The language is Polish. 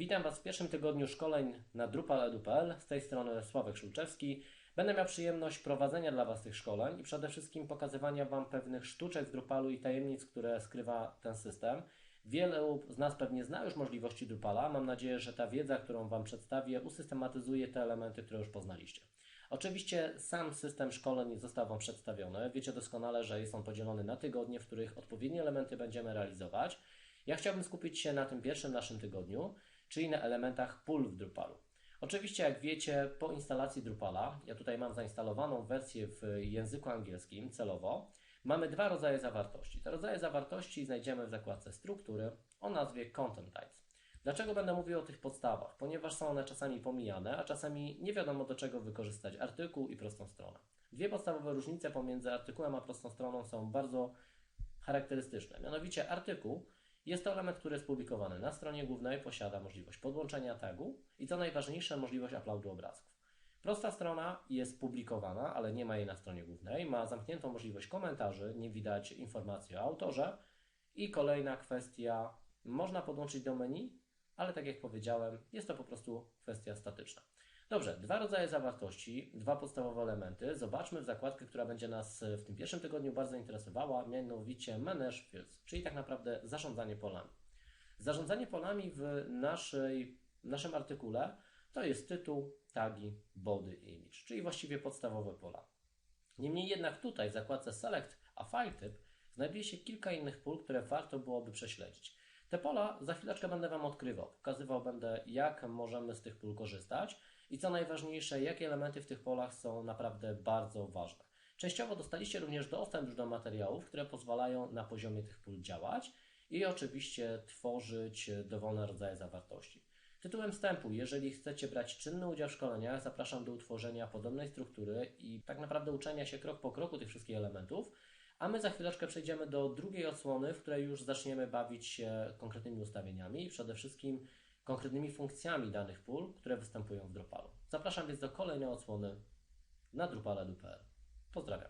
Witam Was w pierwszym tygodniu szkoleń na drupal.edu.pl. Z tej strony Sławek Szulczewski. Będę miał przyjemność prowadzenia dla Was tych szkoleń i przede wszystkim pokazywania Wam pewnych sztuczek z Drupalu i tajemnic, które skrywa ten system. Wielu z nas pewnie zna już możliwości Drupala. Mam nadzieję, że ta wiedza, którą Wam przedstawię, usystematyzuje te elementy, które już poznaliście. Oczywiście sam system szkoleń został Wam przedstawiony. Wiecie doskonale, że jest on podzielony na tygodnie, w których odpowiednie elementy będziemy realizować. Ja chciałbym skupić się na tym pierwszym naszym tygodniu, czyli na elementach pól w Drupalu. Oczywiście, jak wiecie, po instalacji Drupala, ja tutaj mam zainstalowaną wersję w języku angielskim celowo, mamy dwa rodzaje zawartości. Te rodzaje zawartości znajdziemy w zakładce struktury o nazwie Content Types. Dlaczego będę mówił o tych podstawach? Ponieważ są one czasami pomijane, a czasami nie wiadomo do czego wykorzystać artykuł i prostą stronę. Dwie podstawowe różnice pomiędzy artykułem a prostą stroną są bardzo charakterystyczne. Mianowicie artykuł jest to element, który jest publikowany na stronie głównej, posiada możliwość podłączenia tagu i co najważniejsze, możliwość uploadu obrazków. Prosta strona jest publikowana, ale nie ma jej na stronie głównej, ma zamkniętą możliwość komentarzy, nie widać informacji o autorze. I kolejna kwestia, można podłączyć do menu, ale tak jak powiedziałem, jest to po prostu kwestia statyczna. Dobrze, dwa rodzaje zawartości, dwa podstawowe elementy. Zobaczmy w zakładkę, która będzie nas w tym pierwszym tygodniu bardzo interesowała, mianowicie Manage Fields, czyli tak naprawdę zarządzanie polami. Zarządzanie polami w naszej, naszym artykule to jest tytuł, tagi, body image, czyli właściwie podstawowe pola. Niemniej jednak tutaj w zakładce Select a File Typ znajduje się kilka innych pól, które warto byłoby prześledzić. Te pola za chwileczkę będę Wam odkrywał. Pokazywał będę, jak możemy z tych pól korzystać i co najważniejsze, jakie elementy w tych polach są naprawdę bardzo ważne. Częściowo dostaliście również dostęp już do materiałów, które pozwalają na poziomie tych pól działać i oczywiście tworzyć dowolne rodzaje zawartości. Tytułem wstępu, jeżeli chcecie brać czynny udział w szkoleniach, zapraszam do utworzenia podobnej struktury i tak naprawdę uczenia się krok po kroku tych wszystkich elementów, a my za chwileczkę przejdziemy do drugiej odsłony, w której już zaczniemy bawić się konkretnymi ustawieniami i przede wszystkim konkretnymi funkcjami danych pól, które występują w Drupalu. Zapraszam więc do kolejnej odsłony na drupal.edu.pl. Pozdrawiam.